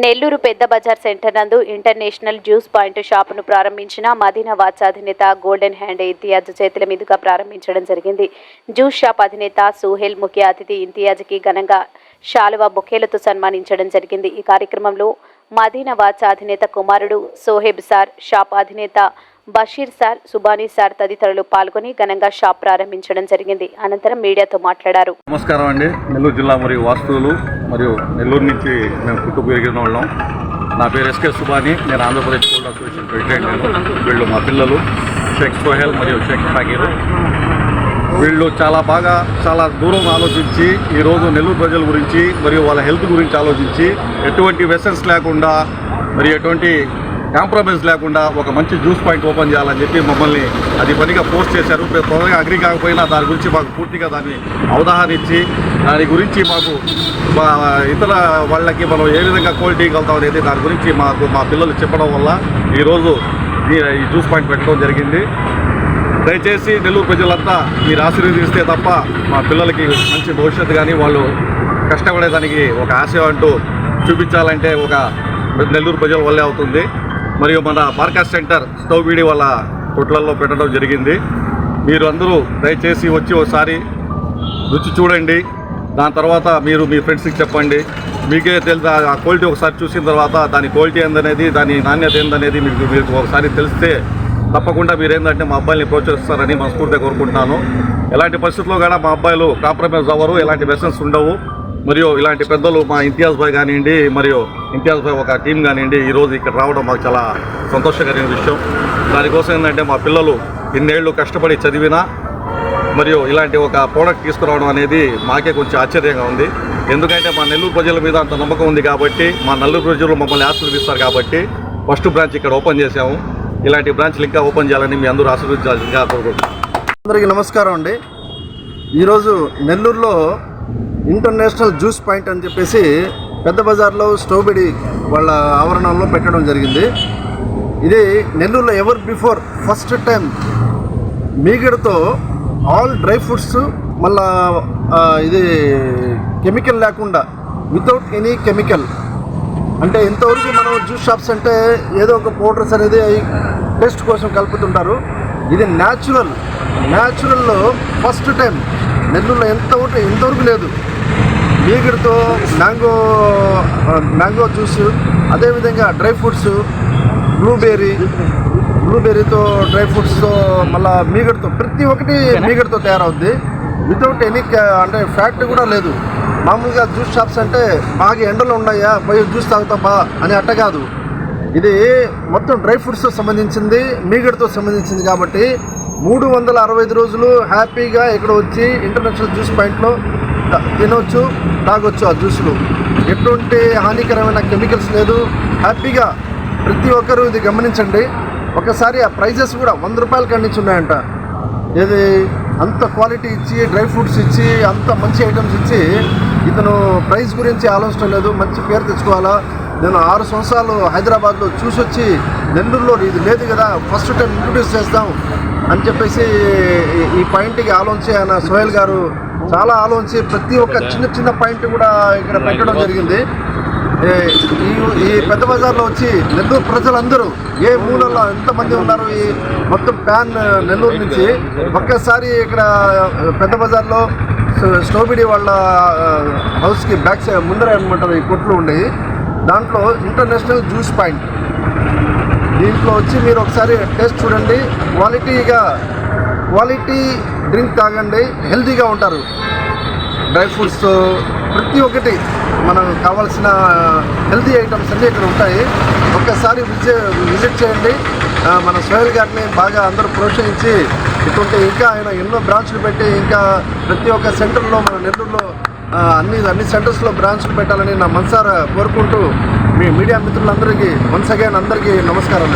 నెల్లూరు పెద్ద బజార్ సెంటర్ నందు ఇంటర్నేషనల్ జ్యూస్ పాయింట్ షాపును ప్రారంభించిన మదీనా వాచ్ అధినేత గోల్డెన్ హ్యాండ్ ఇంతియాజ్ చేతుల మీదుగా ప్రారంభించడం జరిగింది. జ్యూస్ షాప్ అధినేత సుహేల్ ముఖ్య అతిథి ఇంతియాజ్కి ఘనంగా శాలువా బొకేలతో సన్మానించడం జరిగింది. ఈ కార్యక్రమంలో మదీనా వాచ్ అధినేత కుమారుడు సోహెబ్ సార్ షాప్ అధినేత బషీర్ సార్ సుబానీ సార్ తదితరులు పాల్గొని ఘనంగా షాప్ ప్రారంభించడం జరిగింది. అనంతరం మీడియాతో మాట్లాడారు. నమస్కారం అండి. నెల్లూరు జిల్లా మరియు వాస్తువులు మరియు నెల్లూరు నుంచి మేము పుట్టు పెరిగిన వాళ్ళం నా పేరు ఎస్కే సుబానీ. నేను ఆంధ్రప్రదేశ్ స్కూల్ అసోసియేషన్ ప్రెసిడెంట్ వీళ్ళు మా పిల్లలు షేక్ సోహెల్ మరియు షేక్ ఫకీరు. వీళ్ళు చాలా బాగా చాలా దూరం ఆలోచించి ఈరోజు నెల్లూరు ప్రజల గురించి మరియు వాళ్ళ హెల్త్ గురించి ఆలోచించి ఎటువంటి వెసన్స్ లేకుండా మరి ఎటువంటి కాంప్రమైజ్ లేకుండా ఒక మంచి జ్యూస్ పాయింట్ ఓపెన్ చేయాలని చెప్పి మమ్మల్ని అది పనిగా పోస్ట్ చేశారు. త్వరగా అగ్రి కాకపోయినా దాని గురించి మాకు పూర్తిగా దాన్ని అవగాహన ఇచ్చి దాని గురించి మాకు మా ఇతర వాళ్ళకి మనం ఏ విధంగా క్వాలిటీ కలుగుతాం అనేది దాని గురించి మాకు మా పిల్లలు చెప్పడం వల్ల ఈరోజు ఈ జ్యూస్ పాయింట్ పెట్టడం జరిగింది. దయచేసి నెల్లూరు ప్రజలంతా మీరు ఆశీర్వదిస్తే తప్ప మా పిల్లలకి మంచి భవిష్యత్తు కానీ వాళ్ళు కష్టపడేదానికి ఒక ఆశ అంటూ చూపించాలంటే ఒక నెల్లూరు ప్రజల వల్లే అవుతుంది. మరియు మన మార్కెట్ సెంటర్ స్టవ్ వీడి వాళ్ళ కొట్లల్లో పెట్టడం జరిగింది. మీరు అందరూ దయచేసి వచ్చి ఒకసారి రుచి చూడండి. దాని తర్వాత మీరు మీ ఫ్రెండ్స్కి చెప్పండి. మీకే తెలుసు ఆ క్వాలిటీ ఒకసారి చూసిన తర్వాత దాని క్వాలిటీ ఏందనేది దాని నాణ్యత ఏందనేది మీకు మీకు ఒకసారి తెలిస్తే తప్పకుండా మీరు ఏంటంటే మా అబ్బాయిని ప్రోత్సహిస్తారని మనస్ఫూర్తిగా కోరుకుంటున్నాను. ఎలాంటి పరిస్థితుల్లో కూడా మా అబ్బాయిలు కాంప్రమైజ్ అవ్వరు ఎలాంటి వెసన్స్ ఉండవు. మరియు ఇలాంటి పెద్దలు మా ఇంతియాజ్ భాయ్ కానివ్వండి మరియు ఇంతియాజ్ భాయ్ ఒక టీం కానివ్వండి ఈరోజు ఇక్కడ రావడం మాకు చాలా సంతోషకరమైన విషయం. దానికోసం ఏంటంటే మా పిల్లలు ఇన్నేళ్ళు కష్టపడి చదివినా మరియు ఇలాంటి ఒక ప్రోడక్ట్ తీసుకురావడం అనేది మాకే కొంచెం ఆశ్చర్యంగా ఉంది. ఎందుకంటే మా నెల్లూరు ప్రజల మీద అంత నమ్మకం ఉంది కాబట్టి మా నెల్లూరు ప్రజలు మమ్మల్ని ఆశీర్వదిస్తారు కాబట్టి ఫస్ట్ బ్రాంచ్ ఇక్కడ ఓపెన్ చేశాము. ఇలాంటి బ్రాంచ్లు ఇంకా ఓపెన్ చేయాలని మీ అందరూ ఆశీర్వదించాల్సిందిగా కోరుకుంటున్నాను అందరికీ నమస్కారం అండి. ఈరోజు నెల్లూరులో ఇంటర్నేషనల్ జ్యూస్ పాయింట్ అని చెప్పేసి పెద్ద బజార్లో స్టోబెడి వాళ్ళ ఆవరణంలో పెట్టడం జరిగింది. ఇది నెల్లూరులో ఎవర్ బిఫోర్ ఫస్ట్ టైం మీగడతో ఆల్ డ్రై ఫ్రూట్స్ మళ్ళా ఇది కెమికల్ లేకుండా వితౌట్ ఎనీ కెమికల్. అంటే ఇంతవరకు మనం జ్యూస్ షాప్స్ అంటే ఏదో ఒక పౌడర్స్ అనేది టేస్ట్ కోసం కలుపుతుంటారు. ఇది న్యాచురల్ న్యాచురల్లో ఫస్ట్ టైం. నెల్లూరులో ఎంతవరకు ఇంతవరకు లేదు. మీగడతో మ్యాంగో మ్యాంగో జ్యూస్ అదేవిధంగా డ్రై ఫ్రూట్స్ బ్లూబెర్రీ బ్లూబెర్రీతో డ్రై ఫ్రూట్స్తో మళ్ళా మీగడతో ప్రతి ఒక్కటి మీగడతో తయారవుద్ది. వితౌట్ ఎనీ అంటే ఫ్యాక్ట్ కూడా లేదు. మామూలుగా జ్యూస్ షాప్స్ అంటే బాగా ఎండలు ఉన్నాయా పోయి జ్యూస్ తాగుతామా అని అట్ట కాదు. ఇది మొత్తం డ్రై ఫ్రూట్స్తో సంబంధించింది మీగడతో సంబంధించింది కాబట్టి మూడు వందల అరవై ఐదు రోజులు హ్యాపీగా ఇక్కడ వచ్చి ఇంటర్నేషనల్ జ్యూస్ పాయింట్లో తినొచ్చు తాగొచ్చు ఆ జ్యూస్లు. ఎటువంటి హానికరమైన కెమికల్స్ లేదు. హ్యాపీగా ప్రతి ఒక్కరూ ఇది గమనించండి. ఒకసారి ఆ ప్రైజెస్ కూడా వంద రూపాయల కాడి నుంచి ఉన్నాయంట. ఇది అంత క్వాలిటీ ఇచ్చి డ్రై ఫ్రూట్స్ ఇచ్చి అంత మంచి ఐటమ్స్ ఇచ్చి ఇతను ప్రైస్ గురించి ఆలోచన లేదు. మంచి పేరు తెచ్చుకోవాలా? నేను ఆరు సంవత్సరాలు హైదరాబాద్లో చూసొచ్చి నెల్లూరులో ఇది లేదు కదా ఫస్ట్ టైం ఇంట్రొడ్యూస్ చేస్తాం అని చెప్పేసి ఈ- పాయింట్కి ఆలోచించి ఆయన సోహెల్ గారు చాలా ఆలోచించి ప్రతి ఒక్క చిన్న చిన్న పాయింట్ కూడా ఇక్కడ పెట్టడం జరిగింది. ఈ ఈ పెద్ద బజార్లో వచ్చి నెల్లూరు ప్రజలందరూ ఏ మూలలో ఎంతమంది ఉన్నారు ఈ మొత్తం ప్యాన్ నెల్లూరు నుంచి ఒక్కసారి ఇక్కడ పెద్ద బజార్లో స్టో- స్టోబిడి వాళ్ళ హౌస్కి బ్యాక్ సైడ్ ముందర అనమాట ఈ కొట్లు ఉండేవి. దాంట్లో ఇంటర్నేషనల్ జ్యూస్ పాయింట్. దీంట్లో వచ్చి మీరు ఒకసారి టేస్ట్ చూడండి. క్వాలిటీగా క్వాలిటీ డ్రింక్ తాగండి హెల్తీగా ఉంటారు. డ్రై ఫ్రూట్స్ ప్రతి ఒక్కటి మనం కావాల్సిన హెల్తీ ఐటమ్స్ అన్నీ ఇక్కడ ఉంటాయి. ఒక్కసారి విజిట్ విజిట్ చేయండి. మన సోహెల్ గారిని బాగా అందరూ ప్రోత్సహించి ఇటువంటి ఇంకా ఆయన ఎన్నో బ్రాంచ్లు పెట్టి ఇంకా ప్రతి ఒక్క సెంటర్లో మన నెల్లూరులో అన్ని అన్ని సెంటర్స్లో బ్రాంచ్లు పెట్టాలని నా మనసారా కోరుకుంటూ మీ మీడియా మిత్రులందరికీ వన్స్ అగైన్ అందరికీ నమస్కారం